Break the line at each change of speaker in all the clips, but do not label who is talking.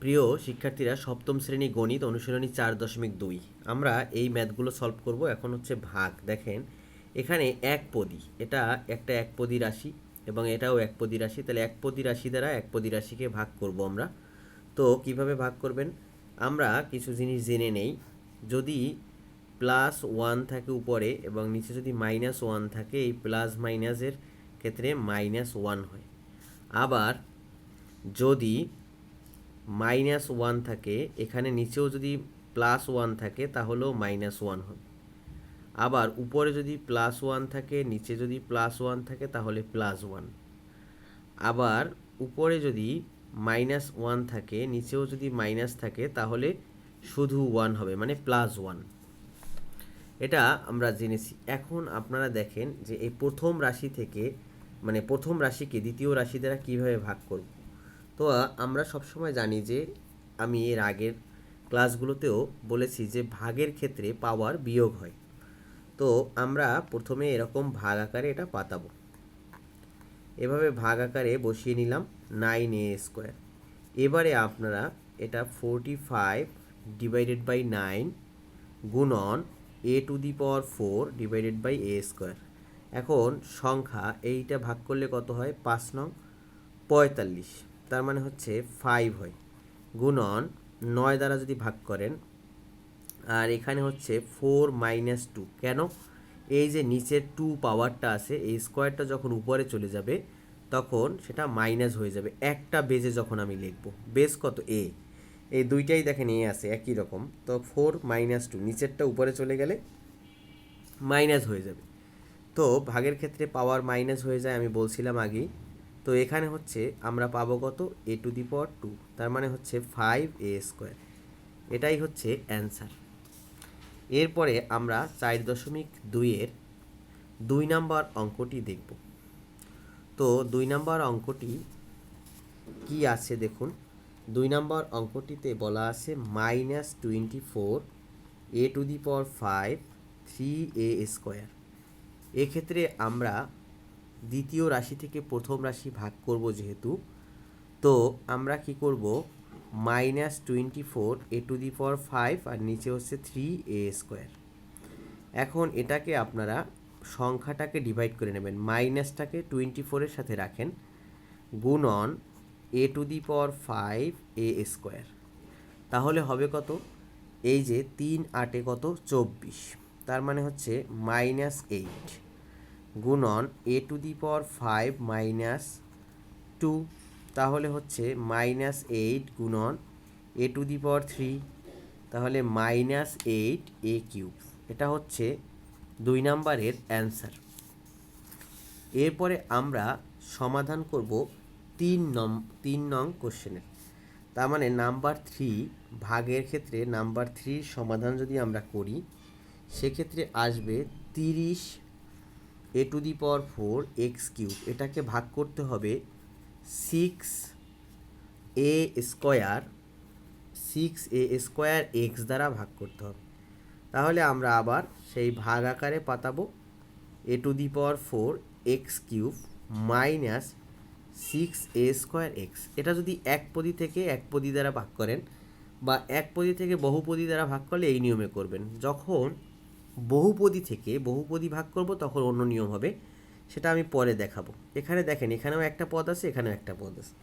প্রিয় শিক্ষার্থীরা সপ্তম শ্রেণি গণিত অনুশীলনী চার দশমিক দুই। আমরা এই ম্যাথগুলো সলভ করব। এখন হচ্ছে ভাগ। দেখেন, এখানে এক পদী, এটা একটা একপদী রাশি এবং এটাও একপদী রাশি। তাহলে একপদী রাশি দ্বারা একপদী রাশিকে ভাগ করব আমরা। তো কীভাবে ভাগ করবেন? আমরা কিছু জিনিস জেনে নেই। যদি প্লাস ওয়ান থাকে উপরে এবং নিচে যদি মাইনাস ওয়ান থাকে, এই প্লাস মাইনাসের ক্ষেত্রে মাইনাস ওয়ান হয়। আবার যদি মাইনাস ওয়ান থাকে, এখানে নিচেও যদি প্লাস ওয়ান থাকে, তাহলেও মাইনাস ওয়ান হবে। আবার উপরে যদি প্লাস ওয়ান থাকে, নিচে যদি প্লাস ওয়ান থাকে, তাহলে প্লাস ওয়ান। আবার উপরে যদি মাইনাস ওয়ান থাকে, নিচেও যদি মাইনাস থাকে, তাহলে শুধু ওয়ান হবে মানে প্লাস ওয়ান। এটা আমরা জেনেছি। এখন আপনারা দেখেন যে এই প্রথম রাশি থেকে মানে প্রথম রাশিকে দ্বিতীয় রাশি দ্বারা কীভাবে ভাগ করব? তো আমরা সবসময় জানি যে আমি এর আগের ক্লাসগুলোতেও বলেছি যে ভাগের ক্ষেত্রে পাওয়ার বিয়োগ হয়। তো আমরা প্রথমে এরকম ভাগ আকারে এটা পাতাবো। এভাবে ভাগ আকারে বসিয়ে নিলাম নাইন এ স্কোয়ার এবারে আপনারা এটা forty five divided by nine গুণন A to the power four divided by A square এখন সংখ্যা এইটা ভাগ করলে কত হয়? পাঁচ নং পঁয়তাল্লিশ। তার মানে হচ্ছে ফাইভ হয়। গুণন নয় দ্বারা যদি ভাগ করেন, আর এখানে হচ্ছে ফোর মাইনাস টু কেন? এই যে নিচের টু পাওয়ারটা আছে, এই স্কোয়ারটা যখন উপরে চলে যাবে, তখন সেটা মাইনাস হয়ে যাবে। একটা বেজে যখন আমি লিখব বেস কত? এ এই দুইটাই দেখেন এ আছে, একই রকম। তো ফোর মাইনাস টু নিচেরটা উপরে চলে গেলে মাইনাস হয়ে যাবে। তো ভাগের ক্ষেত্রে পাওয়ার মাইনাস হয়ে যায়, আমি বলছিলাম আগেই তো এখানে হচ্ছে আমরা পাবো কত? এ টু দি পাওয়ার টু তার মানে হচ্ছে ফাইভ এ স্কোয়ার এটাই হচ্ছে অ্যান্সার এরপরে আমরা চার দশমিক দুইয়ের দুই নাম্বার অঙ্কটি দেখব। তো দুই নাম্বার অঙ্কটি কি আছে দেখুন? দুই নাম্বার অঙ্কটিতে বলা আছে minus twenty four A to the power five three A square এক্ষেত্রে আমরা দ্বিতীয় রাশি থেকে প্রথম রাশি ভাগ করব যেহেতু, তো আমরা কি করব? Minus twenty four A to the power five আর নিচে হচ্ছে থ্রি এ স্কোয়ার। এখন এটাকে আপনারা সংখ্যাটাকে ডিভাইড করে নেবেন। মাইনাসটাকে টোয়েন্টি ফোরের সাথে রাখেন গুণন A to the power five A square. তাহলে হবে কত? এই যে তিন আটে কত? চব্বিশ। তার মানে হচ্ছে মাইনাস এইট। গুণন A to the power five minus two তাহলে হচ্ছে মাইনাস এইট গুণন A to the power three তাহলে মাইনাস এইট এ কিউব এটা হচ্ছে দুই নাম্বারের অ্যান্সার এরপরে আমরা সমাধান করব তিন নম, তিন নং কোশ্চেনের তার মানে নাম্বার থ্রি ভাগের ক্ষেত্রে নাম্বার থ্রির সমাধান যদি আমরা করি, সেক্ষেত্রে আসবে তিরিশ A to the power four X cube এটাকে ভাগ করতে হবে six A square six A square X দ্বারা ভাগ করতে হবে। তাহলে আমরা আবার সেই ভাগ আকারে পাতাবো A to the power four X cube minus six A square X এটা যদি এক পদি থেকে এক পদি দ্বারা ভাগ করেন বা এক পদি থেকে বহুপদী দ্বারা ভাগ করলে এই নিয়মে করবেন। যখন বহুপদী থেকে বহুপদী ভাগ করব, তখন অন্য নিয়ম হবে। সেটা আমি পরে দেখাবো। এখানে দেখেন, এখানেও একটা পদ আছে, এখানেও একটা পদ আছে।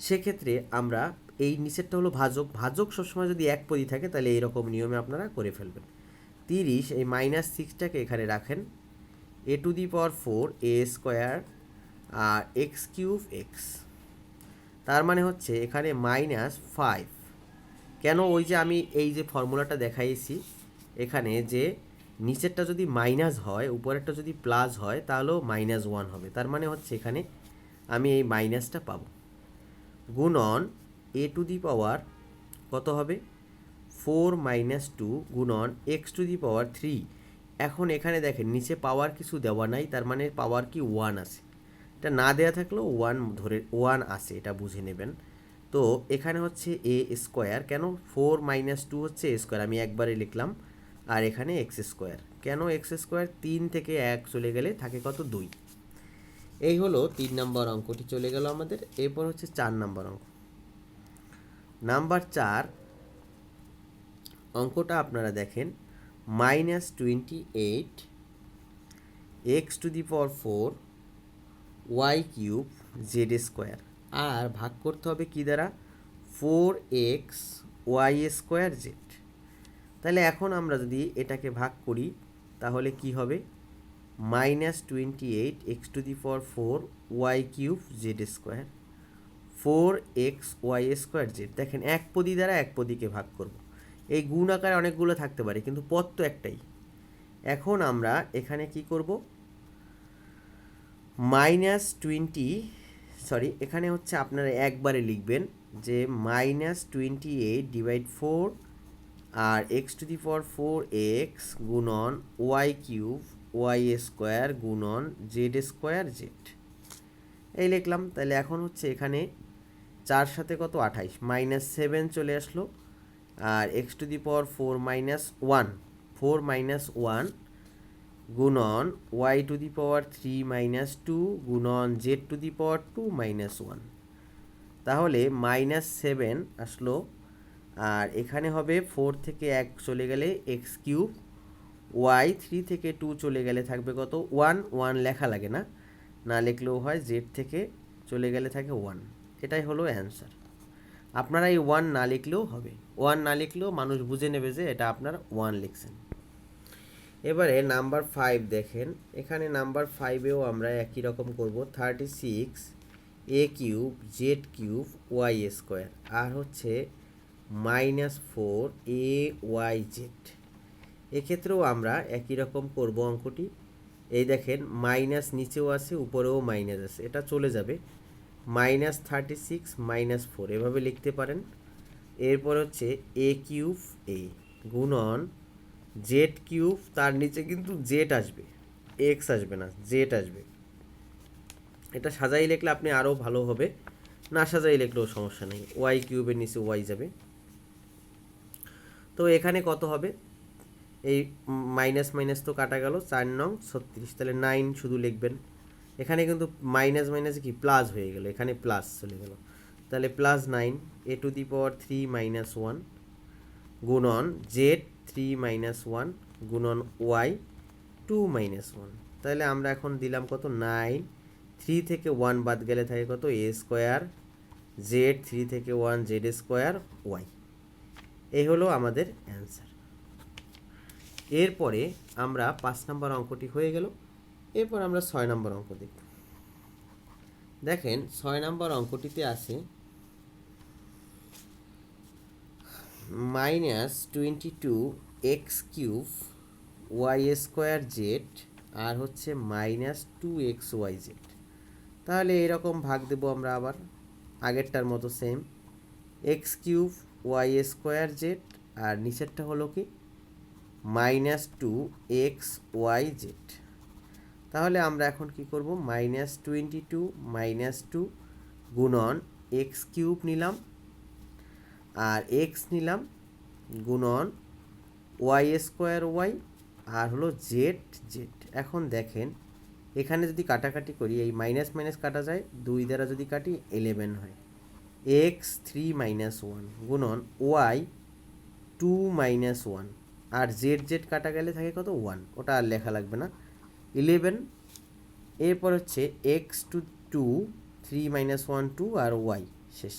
সেক্ষেত্রে আমরা এই নিচেরটা হলো ভাজক। ভাজক সবসময় যদি এক পদি থাকে, তাহলে এইরকম নিয়মে আপনারা করে ফেলবেন। তিরিশ, এই মাইনাস সিক্সটাকে এখানে রাখেন। A to the power four A square R x cube x তার মানে হচ্ছে এখানে মাইনাস ফাইভ কেন ওই যে আমি এই যে ফর্মুলাটা দেখাইছি এখানে যে নিচেরটা যদি মাইনাস হয়, উপরেরটা যদি প্লাস হয়, তাহলেও মাইনাস ওয়ান হবে। তার মানে হচ্ছে এখানে আমি এই মাইনাসটা পাবো। গুণন এ টু দি পাওয়ার কত হবে? ফোর মাইনাস টু গুণন X to the power three এখন এখানে দেখেন, নিচে পাওয়ার কিছু দেওয়া নাই, তার মানে পাওয়ার কি ওয়ান আছে। এটা না দেওয়া থাকলেও ওয়ান ধরে ওয়ান আছে, এটা বুঝে নেবেন। তো এখানে হচ্ছে এ স্কোয়ার কেন? ফোর মাইনাস টু হচ্ছে এ স্কোয়ার আমি একবারে লিখলাম। আর এখানে এক্স স্কোয়ার। কেন এক্স স্কোয়ার? তিন থেকে এক চলে গেলে থাকে কত? দুই। এই হলো তিন নম্বর অঙ্কটি। চলে গেল আমাদের। এরপর হচ্ছে চার নম্বর অঙ্ক। নাম্বার চার, অঙ্কটা আপনারা দেখেন। Minus twenty eight, X to the power four, Y cube, Z square. আর ভাগ করতে হবে কি দ্বারা? Four X, Y square, Z. তাহলে এখন আমরা যদি এটাকে ভাগ করি, তাহলে কি হবে? Minus twenty eight X to the power four Y cube Z square, four X Y square Z. দেখেন, এক পদি দ্বারা এক পদিকে ভাগ করব। এই গুণ আকারে অনেকগুলো থাকতে পারে, কিন্তু পদ তো একটাই। এখন আমরা এখানে কি করব? মাইনাস টোয়েন্টি, সরি, এখানে হচ্ছে আপনারা একবারে লিখবেন যে minus twenty eight divide four R X to the power four X গুণন ওয়াই কিউব ওয়াই স্কোয়ার গুণন জেড স্কোয়ার জেড এই লিখলাম, তাহলে এখন হচ্ছে এখানে চার সাথে কত? আঠাইশ। মাইনাস সেভেন চলে আসলো, আর X to the power four minus one four minus one গুণন Y to the power three minus two গুণন Z to the power two minus one তাহলে মাইনাস সেভেন আসলো আর এখানে হবে ফোর থেকে এক চলে গেলে এক্স কিউব ওয়াই থ্রি থেকে টু চলে গেলে থাকবে কত? ওয়ান ওয়ান লেখা লাগে না। না লিখলেও হয় জেড থেকে চলে গেলে থাকে ওয়ান এটাই হলো অ্যান্সার আপনারা এই ওয়ান না লিখলেও হবে। ওয়ান না লিখলেও মানুষ বুঝে নেবে যে এটা আপনার ওয়ান লিখছেন। এবারে নাম্বার ফাইভ দেখেন। এখানে নাম্বার ফাইভেও আমরা একই রকম করব। Thirty six A cube Z cube Y square আর হচ্ছে minus four A Y Z. এক্ষেত্রেও আমরা একই রকম করব অঙ্কটি। এই দেখেন, মাইনাস নিচেও আছে, উপরেও মাইনাস আছে। এটা চলে যাবে minus thirty six minus four. এভাবে লিখতে পারেন। এরপর হচ্ছে এ কিউব এ গুণন জেড কিউব, তার নিচে কিন্তু জেড আসবে, এক্স আসবে না, জেড আসবে। এটা সাজাই লিখলে আপনি আরও ভালো হবে। না সাজাই লিখলেও সমস্যা নেই। ওয়াই কিউবের নিচে ওয়াই যাবে। তো এখানে কত হবে? এই মাইনাস মাইনাস তো কাটা গেল, চার নং ছত্রিশ। তাহলে নাইন শুধু লিখবেন। এখানে কিন্তু মাইনাস মাইনাস কি? প্লাস হয়ে গেল। এখানে প্লাস চলে গেল। তাহলে plus nine A to the power three minus one গুণন জেড থ্রি মাইনাস ওয়ান গুণন ওয়াই টু মাইনাস ওয়ান তাহলে আমরা এখন দিলাম কত? নাইন থ্রি থেকে ওয়ান বাদ গেলে থাকে কত? এ স্কোয়ার জেড থ্রি থেকে ওয়ান জেড স্কোয়ার ওয়াই এই হলো আমাদের অ্যান্সার এরপরে আমরা পাঁচ নম্বর অঙ্কটি হয়ে গেল। এরপর আমরা ছয় নম্বর অঙ্ক দেখব। দেখেন, ছয় নম্বর অঙ্কটিতে আছে minus twenty two X cube Y square Z আর হচ্ছে minus two X Y Z তাহলে এরকম ভাগ দেব আমরা আবার। আগেরটার মতো same X cube Y square Z, আর নিচেরটা হলো কি? Minus two X Y Z. তাহলে আমরা এখন কি করব? Minus twenty two minus two গুণন এক্স কিউব নিলাম। আর এক্স নিলাম গুণন ওয়াই স্কোয়ার ওয়াই, আর হলো জেড জেড। এখন দেখেন, এখানে যদি কাটাকাটি করি, এই মাইনাস মাইনাস কাটা যায়, দুই দ্বারা যদি কাটি ইলেভেন হয়। এক্স থ্রি মাইনাস ওয়ান গুণন ওয়াই টু মাইনাস ওয়ান। আর জেড জেড কাটা গেলে থাকে কত? ওয়ান। ওটা আর লেখা লাগবে না। ইলেভেন, এরপর হচ্ছে X two two, three minus one two আর ওয়াই। শেষ।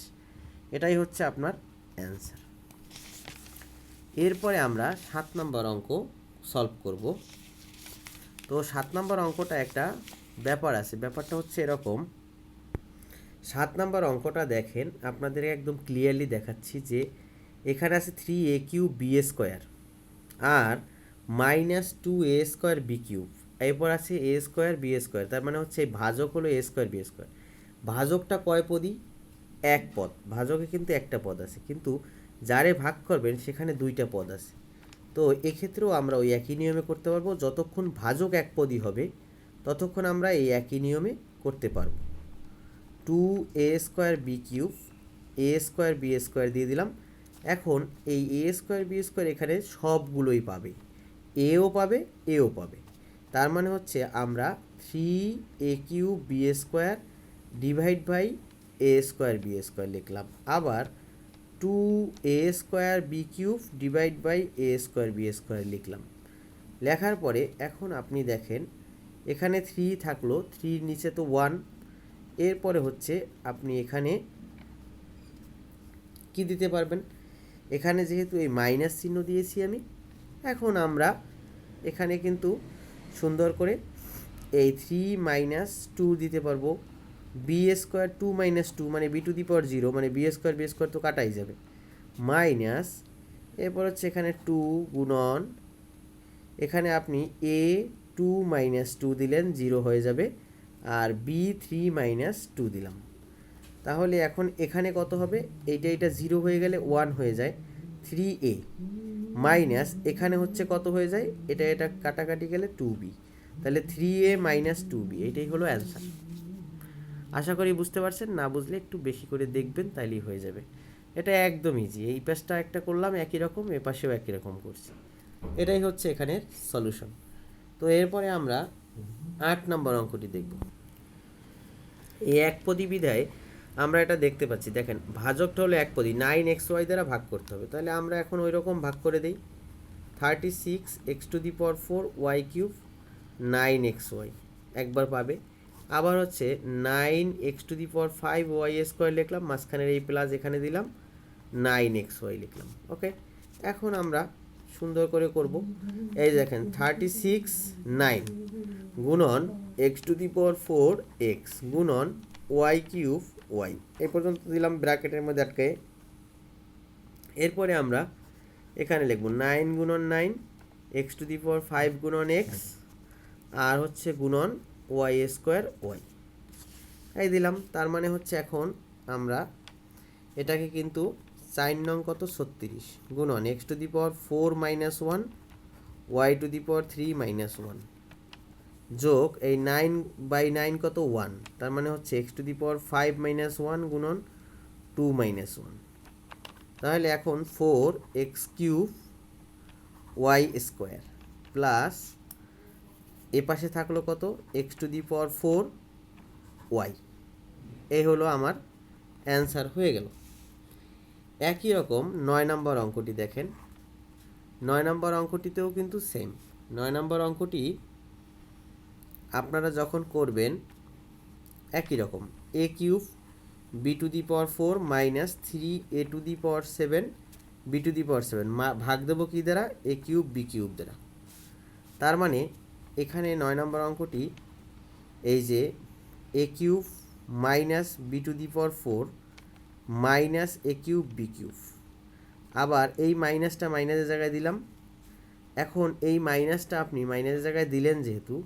এটাই হচ্ছে আপনার অ্যান্সার। এরপরে আমরা সাত নম্বর অঙ্ক সলভ করব। তো সাত নম্বর অঙ্কটা একটা ব্যাপার আছে। ব্যাপারটা হচ্ছে এরকম সাত নম্বর অঙ্কটা দেখেন আপনাদের একদম ক্লিয়ারলি দেখাচ্ছি যে এখানে আছে three A cube B square R minus two A square B cube এরপর আছে এ স্কোয়ার বি স্কোয়ার তার মানে হচ্ছে ভাজক হলো এ স্কোয়ার বি স্কোয়ার ভাজকটা কয় পদই? এক পদ, ভাজকে কিন্তু একটা পদ আছে, কিন্তু যারে ভাগ করবেন সেখানে দুইটা পদ আছে, তো এক্ষেত্রেও আমরা ওই একই নিয়মে করতে পারব, যতক্ষণ ভাজক এক পদই হবে, ততক্ষণ আমরা এই একই নিয়মে করতে পারব। Two A square B cube A square B square দিয়ে দিলাম। এখন এই এ স্কোয়ার বি স্কোয়ার এখানে সবগুলোই পাবে। এও পাবে এও পাবে। তার মানে হচ্ছে আমরা three A cube B square divide by A square B square লিখলাম। আবার two A square B cube divide by A square B square লিখলাম। লেখার পরে এখন আপনি দেখেন, এখানে থ্রি থাকল থ্রির নিচে তো ওয়ান এরপরে হচ্ছে আপনি এখানে কি দিতে পারবেন? এখানে যেহেতু এই মাইনাস চিহ্ন দিয়েছি আমি, এখন আমরা এখানে কিন্তু সুন্দর করে এই থ্রি মাইনাস টু দিতে পারব। B square two minus two মানে B to the power zero মানে বি স্কোয়ার বি স্কোয়ার তো কাটাই যাবে। মাইনাস এরপর হচ্ছে এখানে টু গুণন, এখানে আপনি এ টু মাইনাস টু দিলেন জিরো হয়ে যাবে। আর বি থ্রি মাইনাস টু দিলাম। তাহলে এখন এখানে কত হবে? এইটা এটা জিরো হয়ে গেলে ওয়ান হয়ে যায় থ্রি এ মাইনাস এখানে হচ্ছে কত হয়ে যায়? এটা এটা কাটাকাটি গেলে টু বি তাহলে three A minus two B এটাই হলো অ্যান্সার আশা করি বুঝতে পারছেন, না বুঝলে একটু বেশি করে দেখবেন, তাইলেই হয়ে যাবে। এটা একদম ইজি এই পাশটা একটা করলাম একই রকম, এ পাশেও একই রকম করছি। এটাই হচ্ছে এখানের সলিউশন তো এরপরে আমরা আট নম্বর অঙ্কটি দেখব। এই একপদী বিধায় আমরা এটা দেখতে পাচ্ছি। দেখেন, ভাজকটা হলো একপদী নাইন এক্স ওয়াই দ্বারা ভাগ করতে হবে। তাহলে আমরা এখন ওই রকম ভাগ করে দিই। Thirty six x to the power four y cube nine x y একবার পাবে। আবার হচ্ছে nine x to the power five y square লিখলাম। মাঝখানের এই প্লাস এখানে দিলাম। নাইন এক্স ওয়াই লিখলাম। ওকে এখন আমরা সুন্দর করে করব। এই দেখেন থার্টি সিক্স নাইন গুণন x to the power four x গুণন ওয়াই কিউব ওয়াই এই পর্যন্ত দিলাম ব্র্যাকেটের মধ্যে আটকে। এরপরে আমরা এখানে লিখব নাইন গুণন nine x to the power five গুণন এক্স আর হচ্ছে গুণন ওয়াই স্কোয়ার ওয়াই এই দিলাম, তার মানে হচ্ছে এখন আমরা এটাকে কিন্তু চার নং কত? ছত্রিশ। গুণন x to the power four minus one y to the power three minus one যোগ এই নাইন বাই নাইন কত? ওয়ান তার মানে হচ্ছে x to the power five minus one গুণন টু মাইনাস ওয়ান তাহলে এখন four x cube y square plus এ পাশে থাকল কত? X to the power four y এই হলো আমার অ্যান্সার হয়ে গেল। একই রকম নয় নম্বর অঙ্কটি দেখেন। নয় নম্বর অঙ্কটিতেও কিন্তু সেম নয় নম্বর অঙ্কটি আপনারা যখন করবেন, একই রকম। A cube B to the power four minus three A to the power seven B to the power seven ভাগ দেবো কী দ্বারা? এ কিউব বি কিউব দ্বারা। তার মানে এখানে নয় নম্বর অঙ্কটি এই যে A cube minus B to the power four minus A cube B cube. আবার এই মাইনাসটা মাইনাসের জায়গায় দিলাম। এখন এই মাইনাসটা আপনি মাইনাসের জায়গায় দিলেন যেহেতু,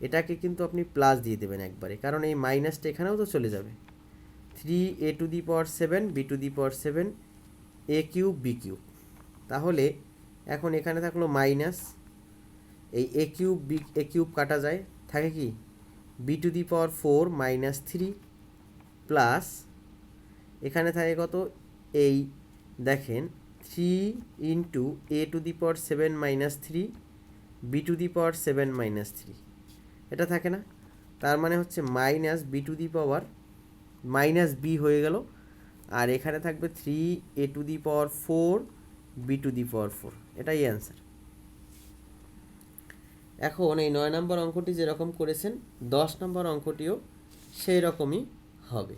এটাকে কিন্তু আপনি প্লাস দিয়ে দেবেন একবারে। কারণ এই মাইনাসটা এখানেও তো চলে যাবে। Three A to the power seven, B to the power seven, A cube, B cube. তাহলে এখন এখানে থাকল মাইনাস। এই A cube, B, A cube কাটা যায়। থাকে কি? B to the power four minus three plus এখানে থাকে কত? এই, দেখেন three into A to the power seven minus three B to the power seven minus three এটা থাকে না? তার মানে হচ্ছে minus B to the power minus B হয়ে গেল। আর এখানে থাকবে three A to the power four B to the power four এটাই অ্যান্সার এখন এই নয় নম্বর অঙ্কটি যেরকম করেছেন, দশ নম্বর অঙ্কটিও সেই রকমই হবে।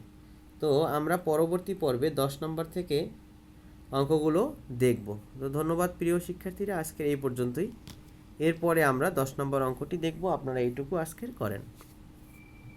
তো আমরা পরবর্তী পর্বে দশ নম্বর থেকে অঙ্কগুলো দেখব। তো ধন্যবাদ প্রিয় শিক্ষার্থীরা, আজকের এই পর্যন্তই। এরপরে আমরা দশ নম্বর অঙ্কটি দেখব, আপনারা এইটুকু আজকের করেন।